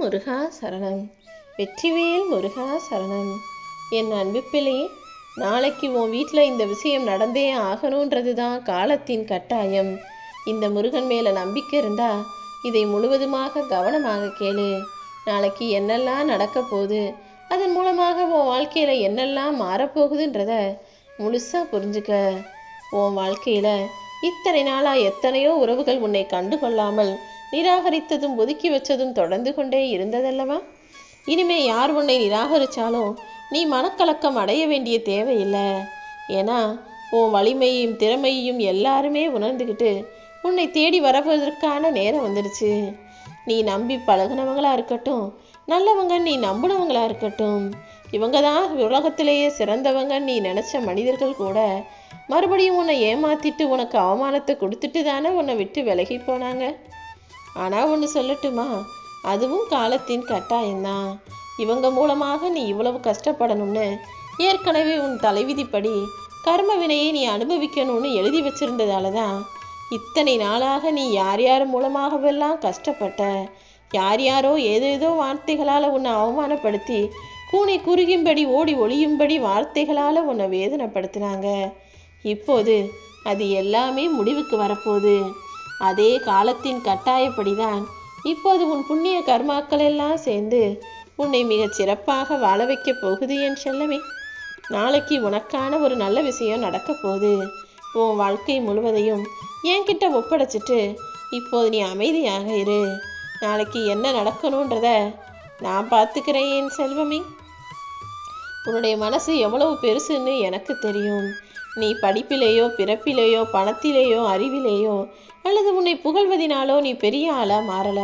முருகா சரணம். வெற்றிவேல் முருகா சரணம். என் அன்பு பிள்ளையே நாளைக்கு உன் வீட்டில் இந்த விஷயம் நடந்தே ஆகணுன்றது தான் காலத்தின் கட்டாயம். இந்த முருகன் மேலே நம்பிக்கை இருந்தா இதை முழுவதுமாக கவனமாக கேளு. நாளைக்கு என்னெல்லாம் நடக்க போகுது அதன் மூலமாக உன் வாழ்க்கையில் என்னெல்லாம் மாறப்போகுதுன்றத முழுசாக புரிஞ்சுக்க. உன் வாழ்க்கையில் இத்தனை நாளாக எத்தனையோ உறவுகள் உன்னை கண்டுகொள்ளாமல் நிராகரித்ததும் ஒதுக்கி வச்சதும் தொடர்ந்து கொண்டே இருந்ததல்லவா? இனிமே யார் உன்னை நிராகரித்தாலும் நீ மனக்கலக்கம் அடைய வேண்டிய தேவையில்லை. ஏன்னா உன் வலிமையும் திறமையும் எல்லாருமே உணர்ந்துக்கிட்டு உன்னை தேடி வரவதற்கான நேரம் வந்துடுச்சு நீ நம்பி பழகுனவங்களா இருக்கட்டும் நல்லவங்க நீ நம்பினவங்களா இருக்கட்டும் இவங்க தான் உலகத்திலேயே சிறந்தவங்க நீ நினச்ச மனிதர்கள் கூட மறுபடியும் உன்னை ஏமாத்திட்டு உனக்கு அவமானத்தை கொடுத்துட்டு தானே உன்னை விட்டு விலகி போனாங்க? ஆனால் ஒன்று சொல்லட்டுமா? அதுவும் காலத்தின் கட்டாயம்தான். இவங்க மூலமாக நீ இவ்வளவு கஷ்டப்படணும்னு ஏற்கனவே உன் தலைவிதிப்படி கர்ம வினையை நீ அனுபவிக்கணும்னு எழுதி வச்சிருந்ததால தான் இத்தனை நாளாக நீ யார் யார் மூலமாகவெல்லாம் கஷ்டப்பட்ட யார் யாரோ ஏதேதோ வார்த்தைகளால் உன்னை அவமானப்படுத்தி கூனை குறுகும்படி ஓடி ஒளியும்படி வார்த்தைகளால் உன்னை வேதனைப்படுத்தினாங்க. இப்போது அது எல்லாமே முடிவுக்கு வரப்போகுது. அதே காலத்தின் கட்டாயப்படிதான். இப்போது உன் புண்ணிய கர்மாக்கள் எல்லாம் சேர்ந்து உன்னை மிகச் சிறப்பாக வாழ வைக்கப் போகுது என் செல்லமே. நாளைக்கு உனக்கான ஒரு நல்ல விஷயம் நடக்க போகுது. உன் வாழ்க்கை முழுவதையும் என்கிட்ட ஒப்படைச்சிட்டு இப்போது நீ அமைதியாக இரு. நாளைக்கு என்ன நடக்கணுன்றத நான் பார்த்துக்கிறேன் என் செல்வமே. உன்னுடைய மனசு எவ்வளவு பெருசுன்னு எனக்கு தெரியும். நீ படிப்பிலேயோ பிறப்பிலேயோ பணத்திலேயோ அறிவிலேயோ அல்லது உன்னை புகழ்வதினாலோ நீ பெரிய ஆளா மாறல.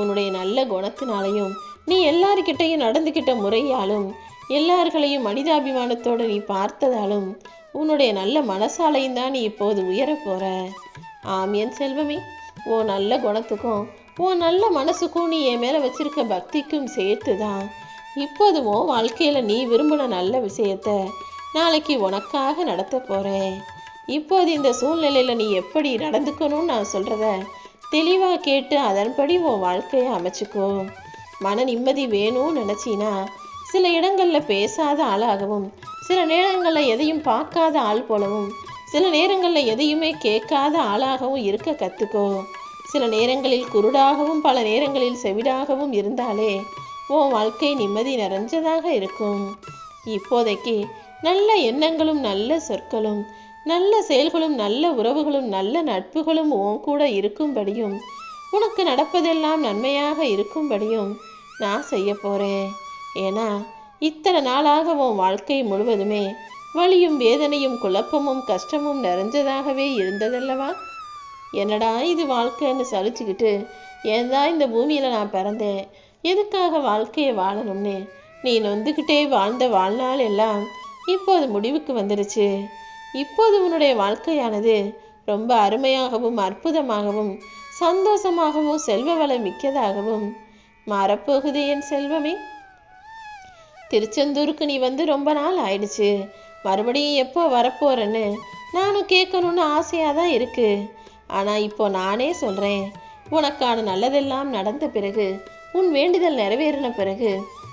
உன்னுடைய நல்ல குணத்தினாலையும் நீ எல்லாருக்கிட்டையும் நடந்துக்கிட்ட முறையாலும் எல்லார்களையும் மனிதாபிமானத்தோடு நீ பார்த்ததாலும் உன்னுடைய நல்ல மனசாலையும் தான் நீ இப்போது உயரப் போற. ஆம் என் செல்வமே ஓ நல்ல குணத்துக்கும் ஓ நல்ல மனசுக்கும் நீ என் மேலே வச்சிருக்க பக்திக்கும் சேர்த்து தான் இப்போது வாழ்க்கையில் நீ விரும்பின நல்ல விஷயத்த நாளைக்கு உனக்காக நடத்த போகிறேன் இப்போது இந்த சூழ்நிலையில் நீ எப்படி நடந்துக்கணும்னு நான் சொல்கிறத தெளிவாக கேட்டு அதன்படி உன் வாழ்க்கையை அமைச்சிக்கோ. மன நிம்மதி வேணும்னு நினச்சினா சில இடங்களில் பேசாத ஆளாகவும் சில நேரங்களில் எதையும் பார்க்காத ஆள் போலவும் சில நேரங்களில் எதையுமே கேட்காத ஆளாகவும் இருக்க கற்றுக்கோ சில நேரங்களில் குருடாகவும் பல நேரங்களில் செவிடாகவும் இருந்தாலே உன் வாழ்க்கை நிம்மதி நிறைஞ்சதாக இருக்கும். இப்போதைக்கு நல்ல எண்ணங்களும் நல்ல சொற்களும் நல்ல செயல்களும் நல்ல உறவுகளும் நல்ல நட்புகளும் உன் கூட இருக்கும்படியும் உனக்கு நடப்பதெல்லாம் நன்மையாக இருக்கும்படியும் நான் செய்ய போகிறேன் ஏன்னா இத்தனை நாளாக உன் வாழ்க்கை முழுவதுமே வலியும் வேதனையும் குழப்பமும் கஷ்டமும் நிறைஞ்சதாகவே இருந்ததல்லவா? என்னடா இது வாழ்க்கைன்னு சலிச்சுக்கிட்டு ஏன் இந்த பூமியில் நான் பிறந்தேன்? எதுக்காக வாழ்க்கையை வாழணும்னு? நீ நொந்துக்கிட்டே வாழ்ந்த வாழ்நாள் எல்லாம் இப்போது முடிவுக்கு வந்துடுச்சு இப்போது உன்னுடைய வாழ்க்கையானது ரொம்ப அருமையாகவும் அற்புதமாகவும் சந்தோஷமாகவும் செல்வ வளம் மிக்கதாகவும் மாறப்போகுது என் செல்வமே. திருச்செந்தூருக்கு நீ வந்து ரொம்ப நாள் ஆயிடுச்சு. மறுபடியும் எப்போ வரப்போறேன்னு நானும் கேட்கணும்னு ஆசையாக தான் இருக்கு. ஆனால் இப்போ நானே சொல்கிறேன் உனக்கான நல்லதெல்லாம் நடந்த பிறகு உன் வேண்டுதல் நிறைவேறின பிறகு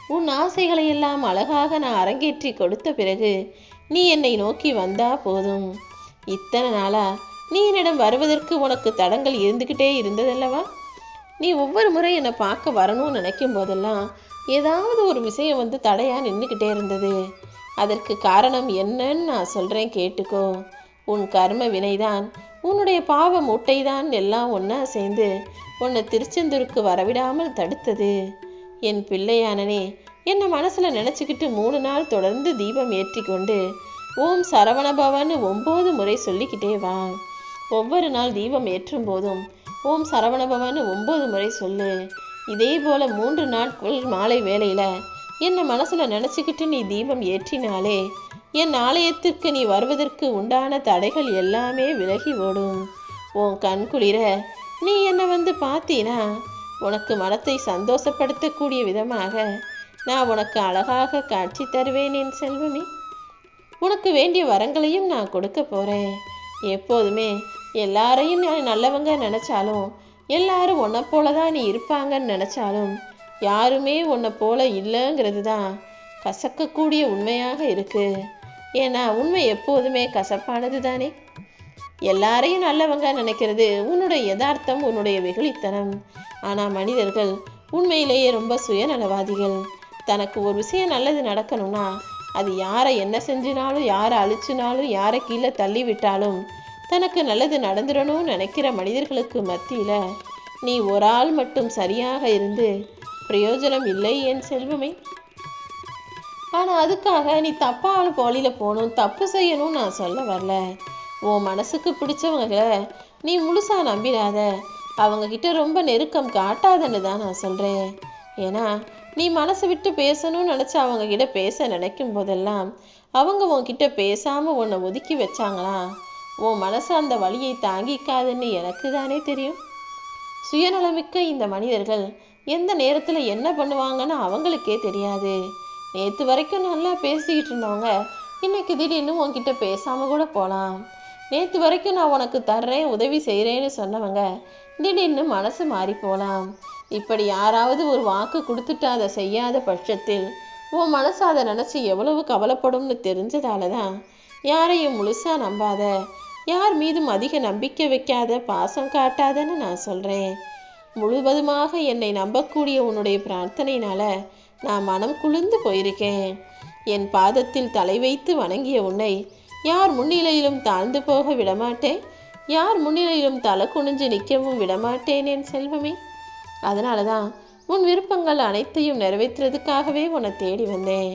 உன் ஆசைகளை எல்லாம் அழகாக நான் அரங்கேற்றி கொடுத்த பிறகு நீ என்னை நோக்கி வந்தா போதும். இத்தனை நாளா நீ என்னிடம் வருவதற்கு உனக்கு தடங்கள் இருந்துக்கிட்டே இருந்ததல்லவா? நீ ஒவ்வொரு முறை என்னை பார்க்க வரணும்னு நினைக்கும் போதெல்லாம் ஏதாவது ஒரு விஷயம் வந்து தடையாக நின்றுக்கிட்டே இருந்தது. அதற்கு காரணம் என்னன்னு நான் சொல்கிறேன் கேட்டுக்கோ. உன் கர்ம வினைதான் உன்னுடைய பாவ மூட்டைதான் எல்லாம் ஒன்றா சேர்ந்து உன்னை திருச்செந்தூருக்கு வரவிடாமல் தடுத்தது. என் பிள்ளையானனே என்னை மனசில் நினச்சிக்கிட்டு மூணு நாள் தொடர்ந்து தீபம் ஏற்றி கொண்டு ஓம் சரவணபவன்னு ஒம்பது முறை சொல்லிக்கிட்டே வா. ஒவ்வொரு நாள் தீபம் ஏற்றும் போதும் ஓம் சரவணபவன்னு ஒம்பது முறை சொல்லு. இதே போல் மூன்று நாட்கள் மாலை வேளையில் என்னை மனசில் நினச்சிக்கிட்டு நீ தீபம் ஏற்றினாலே என் ஆலயத்திற்கு நீ வருவதற்கு உண்டான தடைகள் எல்லாமே விலகி ஓடும். உன் கண் குளிர நீ என்னை வந்து பார்த்தீனா? உனக்கு மனத்தை சந்தோஷப்படுத்தக்கூடிய விதமாக நான் உனக்கு அழகாக காட்சி தருவேன் என் செல்வமே. உனக்கு வேண்டிய வரங்களையும் நான் கொடுக்க போகிறேன் எப்போதுமே எல்லாரையும் நான் நல்லவங்க நினச்சாலும் எல்லாரும் உன்னை போல தான் நீ இருப்பாங்கன்னு நினச்சாலும் யாருமே உன்னை போல இல்லைங்கிறது தான் கசக்கக்கூடிய உண்மையாக இருக்கு. ஏன்னா உண்மை எப்போதுமே கசப்பானது தானே எல்லாரையும் நல்லவங்க நினைக்கிறது உன்னுடைய யதார்த்தம் உன்னுடைய வெகுளித்தனம். ஆனால் மனிதர்கள் உண்மையிலேயே ரொம்ப சுயநலவாதிகள். தனக்கு ஒரு விஷயம் நல்லது நடக்கணும்னா அது யாரை என்ன செஞ்சினாலும் யாரை அழிச்சினாலும் யாரை கீழே தள்ளி விட்டாலும் தனக்கு நல்லது நடந்துடணும்னு நினைக்கிற மனிதர்களுக்கு மத்தியில் நீ ஒரு ஆள் மட்டும் சரியாக இருந்து பிரயோஜனம் இல்லை என் செல்வமே? ஆனால் அதுக்காக நீ தப்பான பாலியில் போகணும் தப்பு செய்யணும்னு நான் சொல்ல வரல. உன் மனசுக்கு பிடிச்சவங்களை நீ முழுசாக நம்பிடாத. அவங்கக்கிட்ட ரொம்ப நெருக்கம் காட்டாதன்னு தான் நான் சொல்கிறேன் ஏன்னா நீ மனசை விட்டு பேசணும்னு நினச்சி அவங்க கிட்ட பேச நினைக்கும் போதெல்லாம் அவங்க உன்கிட்ட பேசாமல் உன்னை ஒதுக்கி வச்சாங்களா? உன் மனசு அந்த வழியை தாங்கிக்காதுன்னு எனக்கு தானே தெரியும். சுயநலமிக்க இந்த மனிதர்கள் எந்த நேரத்தில் என்ன பண்ணுவாங்கன்னு அவங்களுக்கே தெரியாது. நேற்று வரைக்கும் நல்லா பேசிக்கிட்டு இருந்தவங்க இன்னைக்கு திடீர்னு உன்கிட்ட பேசாமல் கூட போகலாம் நேற்று வரைக்கும் நான் உனக்கு தர்றேன் உதவி செய்கிறேன்னு சொன்னவங்க திடீர்னு மனசு மாறி போகலாம் இப்படி யாராவது ஒரு வாக்கு கொடுத்துட்டு அதை செய்யாத பட்சத்தில் உன் மனசு அதை நினச்சி எவ்வளவு கவலைப்படும்னு தெரிஞ்சதால தான் யாரையும் முழுசாக நம்பாத யார் மீதும் அதிக நம்பிக்கை வைக்காத பாசம் காட்டாதன்னு நான் சொல்கிறேன் முழுவதுமாக என்னை நம்பக்கூடிய உன்னுடைய பிரார்த்தனையினால நான் மனம் குளிர்ந்து போயிருக்கேன். என் பாதத்தில் தலை வைத்து வணங்கிய உன்னை யார் முன்னிலையிலும் தாழ்ந்து போக விடமாட்டேன்? யார் முன்னிலையிலும் தலை குனிஞ்சு நிற்கவும் விடமாட்டேன் என் செல்வமே. அதனால தான் உன் விருப்பங்கள் அனைத்தையும் நிறைவேற்றுறதுக்காகவே உன்னை தேடி வந்தேன்.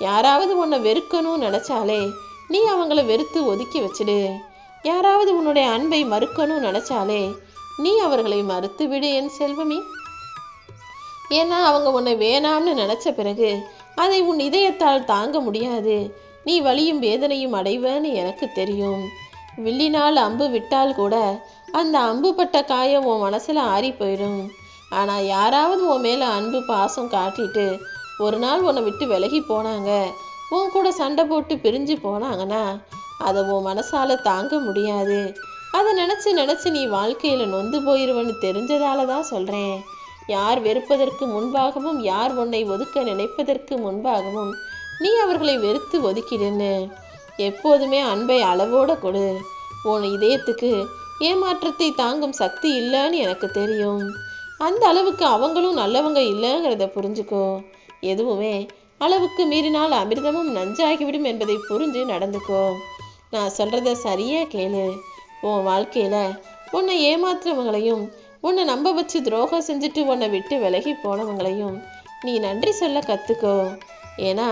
யாராவது உன்னை வெறுக்கணும்னு நினச்சாலே நீ அவங்கள வெறுத்து ஒதுக்கி வச்சிடு. யாராவது உன்னுடைய அன்பை மறுக்கணும்னு நினச்சாலே நீ அவர்களை மறுத்து விடு என் செல்வமே. ஏன்னா அவங்க உன்னை வேணாம்னு நினச்ச பிறகு அதை உன் இதயத்தால் தாங்க முடியாது. நீ வலியும் வேதனையும் அடைவேன்னு எனக்கு தெரியும். வில்லினால் அம்பு விட்டால் கூட அந்த அம்பு பட்ட காயம் உன் மனசில் ஆறி போயிடும். ஆனால் யாராவது உன் மேலே அன்பு பாசம் காட்டிட்டு ஒரு நாள் உன்னை விட்டு விலகி போனாங்க. உன் கூட சண்டை போட்டு பிரிஞ்சு போனாங்கன்னா அதை உன் மனசால் தாங்க முடியாது. அதை நினச்சி நினச்சி நீ வாழ்க்கையில் நொந்து போயிடுவன்னு தெரிஞ்சதால தான் சொல்கிறேன் யார் வெறுப்பதற்கு முன்பாகவும் யார் உன்னை ஒதுக்க நினைப்பதற்கு முன்பாகவும் நீ அவர்களை வெறுத்து ஒதுக்கிடுன்னு. எப்போதுமே அன்பை அளவோட கொடு. உன் இதயத்துக்கு ஏமாற்றத்தை தாங்கும் சக்தி இல்லைன்னு எனக்கு தெரியும். அந்த அளவுக்கு அவங்களும் நல்லவங்க இல்லைங்கிறத புரிஞ்சுக்கோ. எதுவுமே அளவுக்கு மீறினால் அமிர்தமும் நஞ்சாகிவிடும் என்பதை புரிஞ்சு நடந்துக்கோ. நான் சொல்கிறத சரியாக கேளு. உன் வாழ்க்கையில் உன்னை ஏமாத்துறவங்களையும் உன்னை நம்ப வச்சு துரோகம் செஞ்சுட்டு உன்னை விட்டு விலகி போனவங்களையும் நீ நன்றி சொல்ல கற்றுக்கோ ஏன்னா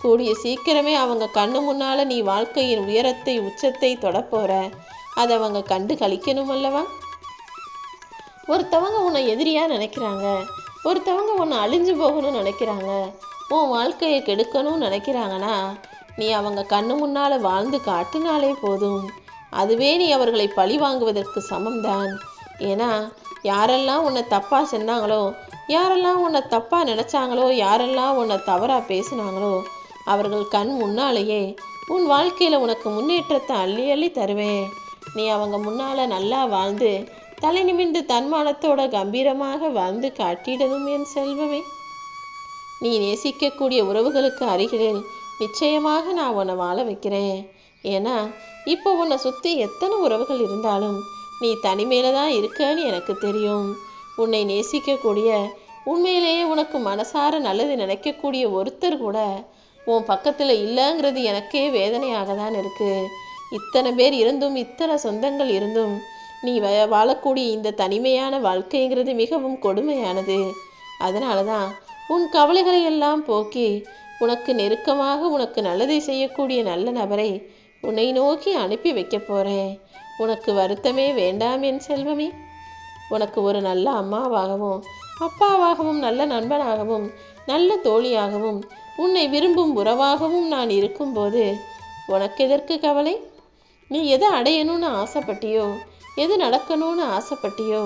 கூடிய சீக்கிரமே அவங்க கண்ணு முன்னால் நீ வாழ்க்கையின் உயரத்தை உச்சத்தை தொடப்போற. அதை அவங்க கண்டு கழிக்கணும் அல்லவா? ஒருத்தவங்க உன்னை எதிரியாக நினைக்கிறாங்க. ஒருத்தவங்க உன்னை அழிஞ்சு போகணும்னு நினைக்கிறாங்க. உன் வாழ்க்கையை கெடுக்கணும்னு நினைக்கிறாங்கன்னா நீ அவங்க கண்ணு முன்னால் வாழ்ந்து காட்டினாலே போதும். அதுவே நீ அவர்களை பழி வாங்குவதற்கு சமம்தான். ஏன்னா யாரெல்லாம் உன்னை தப்பாக சொன்னாங்களோ யாரெல்லாம் உன்னை தப்பாக நினச்சாங்களோ யாரெல்லாம் உன்னை தவறாக பேசினாங்களோ அவர்கள் கண் முன்னாலேயே உன் வாழ்க்கையில் உனக்கு முன்னேற்றத்தை அள்ளி அள்ளி தருவேன். நீ அவங்க முன்னால் நல்லா வாழ்ந்து தலை நிமிர்ந்து தன்மானத்தோட கம்பீரமாக வாழ்ந்து காட்டிடணும் என் செல்வமே. நீ நேசிக்கக்கூடிய உறவுகளுக்கு அருகில் நிச்சயமாக நான் உன்னை வாழ வைக்கிறேன். ஏன்னா இப்போ உன்னை சுற்றி எத்தனை உறவுகள் இருந்தாலும் நீ தனிமையில தான் இருக்கன்னு எனக்கு தெரியும். உன்னை நேசிக்கக்கூடிய உண்மையிலேயே உனக்கு மனசார நல்லது நினைக்கக்கூடிய ஒருத்தர் கூட உன் பக்கத்தில் இல்லைங்கிறது எனக்கே வேதனையாக தான் இருக்குது இத்தனை பேர் இருந்தும் இத்தனை சொந்தங்கள் இருந்தும் நீ வ- வாழக்கூடிய இந்த தனிமையான வாழ்க்கைங்கிறது மிகவும் கொடுமையானது. அதனால தான் உன் கவலைகளை எல்லாம் போக்கி உனக்கு நெருக்கமாக உனக்கு நல்லதை செய்யக்கூடிய நல்ல நபரை உன்னை நோக்கி அனுப்பி வைக்க போகிறேன் உனக்கு வருத்தமே வேண்டாம் என் செல்வமே. உனக்கு ஒரு நல்ல அம்மாவாகவும் அப்பாவாகவும் நல்ல நண்பனாகவும் நல்ல தோழியாகவும் உன்னை விரும்பும் உறவாகவும் நான் இருக்கும்போது உனக்கு எதற்கு கவலை? நீ எதை அடையணும்னு ஆசைப்பட்டியோ எது நடக்கணும்னு ஆசைப்பட்டியோ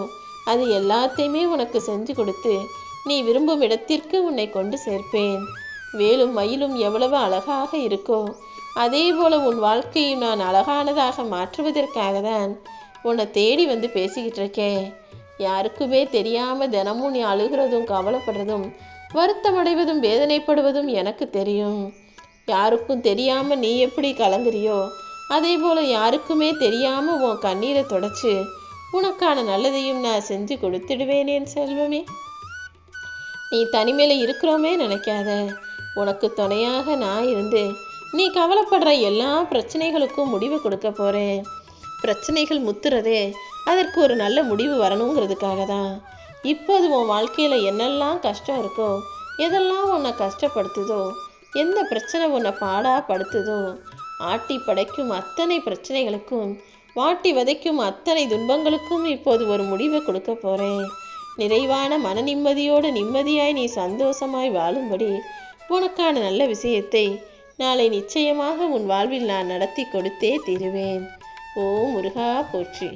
அது எல்லாத்தையுமே உனக்கு செஞ்சு கொடுத்து நீ விரும்பும் இடத்திற்கு உன்னை கொண்டு சேர்ப்பேன். வேலும் மயிலும் எவ்வளவு அழகாக இருக்கோ அதே போல உன் வாழ்க்கையை நான் அழகானதாக மாற்றுவதற்காக தான் உன்னை தேடி வந்து பேசிக்கிட்டு இருக்கேன். யாருக்குமே தெரியாம தினமும் நீ அழுகிறதும் கவலைப்படுறதும் வருத்தமடைவதும் வேதனைப்படுவதும் எனக்கு தெரியும். யாருக்கும் தெரியாம நீ எப்படி கலங்குறியோ அதே போல யாருக்குமே தெரியாம உன் கண்ணீரை தொடச்சு உனக்கான நல்லதையும் நான் செஞ்சு கொடுத்துடுவேனேன் செல்வமே. நீ தனிமையில இருக்கிறோமே நினைக்காத. உனக்கு துணையாக நான் இருந்து நீ கவலைப்படுற எல்லா பிரச்சனைகளுக்கும் முடிவு கொடுக்க போறேன். பிரச்சனைகள் முத்துறதே அதற்கு ஒரு நல்ல முடிவு வரணுங்கிறதுக்காக தான். இப்போது உன் வாழ்க்கையில என்னெல்லாம் கஷ்டம் இருக்கோ எதெல்லாம் உன்னை கஷ்டப்படுத்துதோ எந்த பிரச்சனை உன்னை பாடா படுத்துதோ ஆட்டி படைக்கும் அத்தனை பிரச்சனைகளுக்கும் வாட்டி வதைக்கும் அத்தனை துன்பங்களுக்கும் இப்போது ஒரு முடிவை கொடுக்க போறேன். நிறைவான மன நிம்மதியோடு நிம்மதியாய் நீ சந்தோஷமாய் வாழும்படி உனக்கான நல்ல விஷயத்தை நாளை நிச்சயமாக உன் வாழ்வில் நான் நடத்தி கொடுத்தே தீருவேன். ஓ முருகா போற்றி.